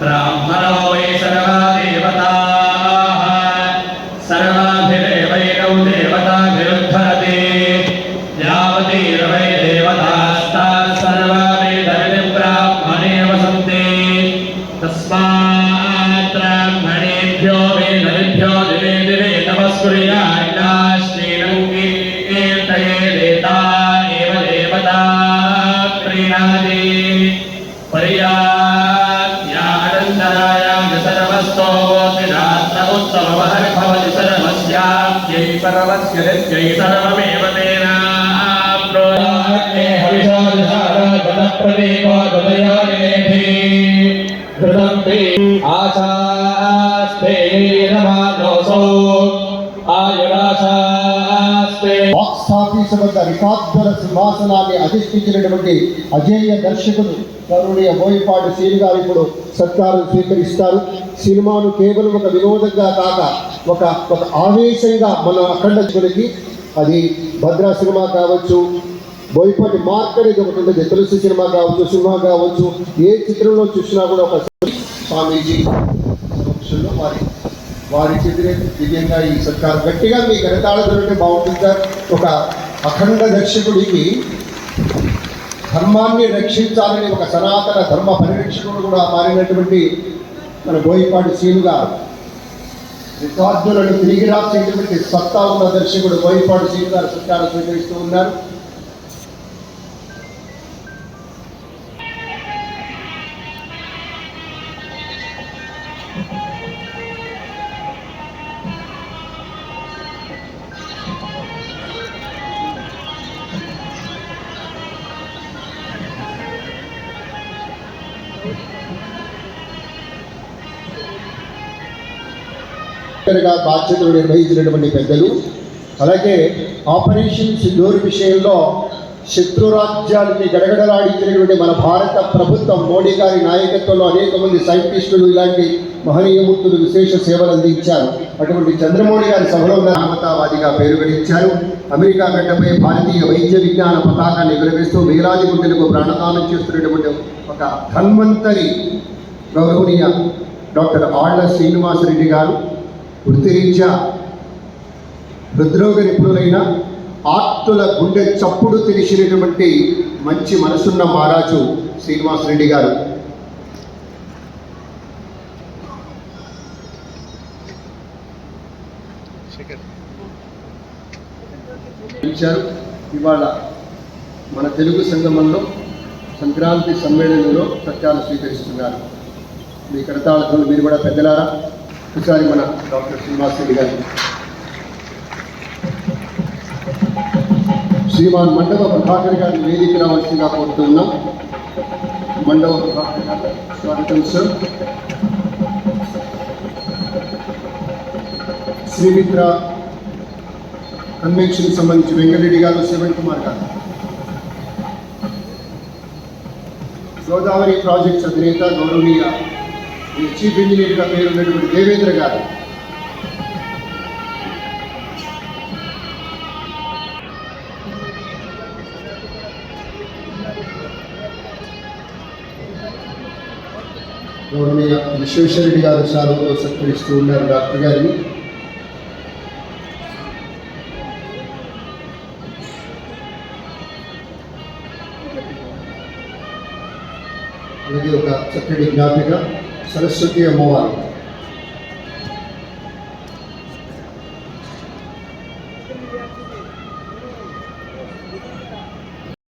ब्राह्मणो वै सर्वा देवताः सर्वाभिरेवैकौ देवताभिरुद्धरति यावतीर्वै देवतास्ताः सर्वा वेदविधिं ब्राह्मणे वसन्ति तस्मात् ब्राह्मणेभ्यो वेदविभ्यो दिवे दिवे तपस्कुर्याण्डाश्रीणं पर्यायानन्दरायां सर्वस्तोतिरात्र उत्तमवहर्भवति सर्वस्याप्यै सर्वस्य नित्यै सर्वमेव तेनाप्रोयाग्ने हविषादशाराधनप्रदीपो ददयानिनेधि घृतं ते ఆఫీస్ వద్ద రికార్డుల సింహాసనాన్ని అధిష్ఠించినటువంటి అజేయ దర్శకుడు కరుణీయ బోయపాటి సీని గారు ఇప్పుడు సత్కారం స్వీకరిస్తారు. సినిమాను కేవలం ఒక వినోదంగా కాక ఒక ఒక ఆవేశంగా మన అఖండకుడికి అది భద్రా సినిమా కావచ్చు బోయపాటి మార్క్ అనేది ఒకటి ఉంటుంది. తులసి సినిమా కావచ్చు సినిమా కావచ్చు ఏ చిత్రంలో చూసినా కూడా ఒక స్వామీజీ సమక్షంలో వారి వారి చేతినే దివ్యంగా ఈ సత్కారం. గట్టిగా మీ గణతాళ దొరికితే బాగుంటుంది సార్. ఒక అఖండ రక్షకుడికి ధర్మాన్ని రక్షించాలని ఒక సనాతన ధర్మ పరిరక్షకుడు కూడా మారినటువంటి మన బోయపాటి సీనుగా రికార్డులను తిరిగి రాసేటువంటి సత్తా ఉన్న దర్శకుడు బోయపాటి సీను గారు సత్కారం స్వీకరిస్తూ ఉన్నారు. బాధ్యతలు నిర్వహించినటువంటి పెద్దలు. అలాగే ఆపరేషన్ సింధూర్ విషయంలో శత్రు రాజ్యాలని గడగడలాడించినటువంటి మన భారత ప్రభుత్వం మోడీ గారి నాయకత్వంలో అనేక మంది సైంటిస్టులు ఇలాంటి మహనీయమూర్తులు విశేష సేవలు అందించారు. అటువంటి చంద్రమౌళి గారి సభలో ఉన్న రామతావాదిగా పేరు గడించారు. అమెరికా గడ్డపై భారతీయ వైద్య విజ్ఞాన పతాకాన్ని ఎగురవేస్తూ వేలాది గుండెలకు ప్రాణదానం చేస్తున్నటువంటి ఒక ధన్వంతరి గౌరవనీయ డాక్టర్ ఆళ్ళ శ్రీనివాసరెడ్డి గారు వృత్తిరీత్యా హృద్రోగ నిపుణులైన ఆర్తుల గుండె చప్పుడు తెలిసినటువంటి మంచి మనసున్న మహారాజు శ్రీనివాసరెడ్డి గారు. ఇచ్చారు ఇవాళ మన తెలుగు సంగమంలో సంక్రాంతి సమ్మేళనంలో సత్యాలు స్వీకరిస్తున్నారు. మీ కడతాళతో మీరు కూడా పెద్దలారా? ఒకసారి మన డాక్టర్ శ్రీనివాస్ రెడ్డి గారు. శ్రీమాన్ మండవ ప్రభాకర్ గారి వేదిక రావాల్సిందిగా కోరుతున్నాం. మండవ ప్రభాకర్ గారు స్వాగతం సార్ శ్రీమిత్ర కన్వెన్షన్ సంబంధించి వెంకటరెడ్డి గారు శివన్ కుమార్ గారు. గోదావరి ప్రాజెక్ట్స్ అధినేత గౌరవనీయ చీఫ్ ఇంజనీర్గా పేరున్నటువంటి దేవేంద్ర గారు. గౌరవనీయ విశ్వేశ్వరరెడ్డి గారు సార్లతో సత్కరిస్తూ ఉన్నారు డాక్టర్ గారిని అలాగే ఒక చక్కటి జ్ఞాపిక సరస్వతి అమ్మవారు.